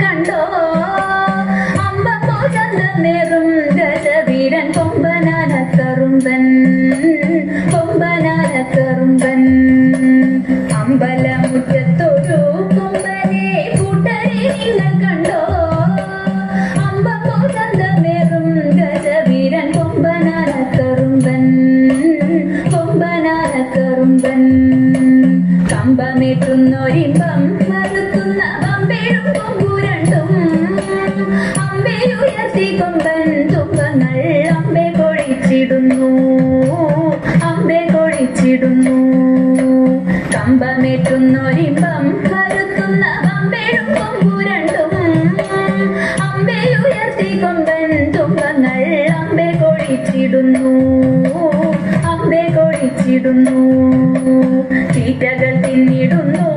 കണ്ടോ? അമ്പപ്പോ ചന്തനേറും ഗജവീരൻ കൊമ്പനാന കറുമ്പൻ കമ്പമേറ്റുന്നൊരിമ്പം മറുത്തുന്ന വമ്പേഴും കൊമ്പുരണ്ടും അമ്പേയുയർത്തി കൊമ്പൻ തുമ്പങ്ങൾ അമ്പെ കൊഴിച്ചിടുന്നു. അമ്പെ കൊഴിച്ചിടുന്നു. തീറ്റകൾ തിന്നിടുന്നു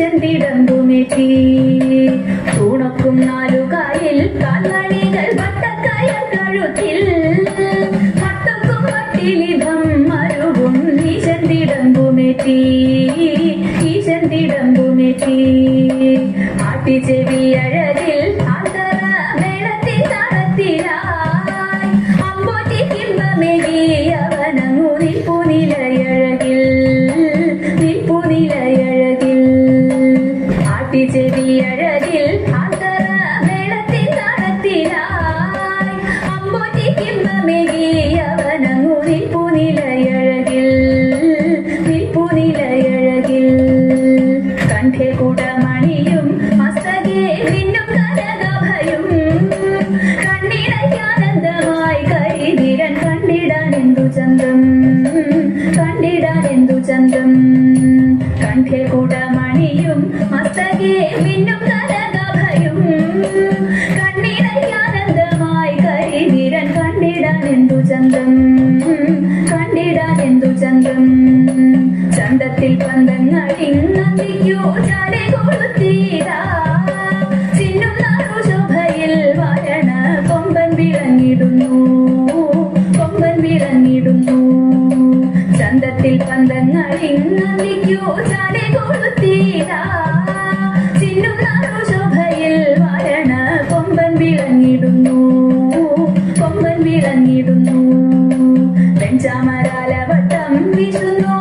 ഈശന്തിടമ്പുമെത്തി തൂണക്കും നാലുകാലിൽ കാൽമണികൾ വട്ടക്കയർ കഴുത്തിൽ മട്ടക്കും മട്ടിലിഭം മരുവും ഈശന്തിടമ്പുമെത്തി ഈശന്തിടമ്പുമെത്തി ആട്ടിച്ചെവി ആട്ടിച്ചെവി അഴകിൽ ആന്തര മേളത്തിൽ താളത്തിലായി അമ്പോറ്റി കിമ്പമെഴി അവനങ്ങു നിൽപ്പുനിലയഴകിൽ നിൽപ്പുനിലയഴകിൽ കണ്ഠേ കുടമണിയും മസ്തകേ മിന്നും കനകഭയും കണ്ണിടയ്ക്കാനന്ദമായി കരിതിരൻ കണ്ടിടാൻ എന്തു ചന്തം? കണ്ടിടാൻ എന്തു ചന്തം? കണ്ഠേ ചന്തത്തിൽ പന്തങ്ങളിന്നന്തിക്കോ ചാടെ കൊളുത്തീരാ ചിന്നും ശോഭയിൽ വരണ കൊമ്പൻ വിളങ്ങിടുന്നു. വിളങ്ങിടുന്നു പെഞ്ചാമരാല വട്ടം വീശുന്നു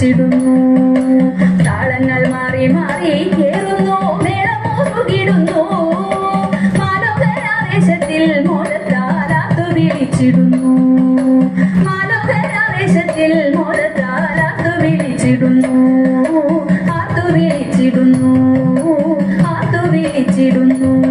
വിളിച്ചിടുന്നു താളങ്ങൾ മാറി മാറി കേറുന്നു മേളം മുറുകിടുന്നു മാലോകരാവേശത്തിൽ മോദത്താലാത്തു വിളിച്ചിടുന്നു. മാലോകരാവേശത്തിൽ മോദത്താലാത്തു വിളിച്ചിടുന്നു. ആത്തു വിളിച്ചിടുന്നു ആത്തു വിളിച്ചിടുന്നു.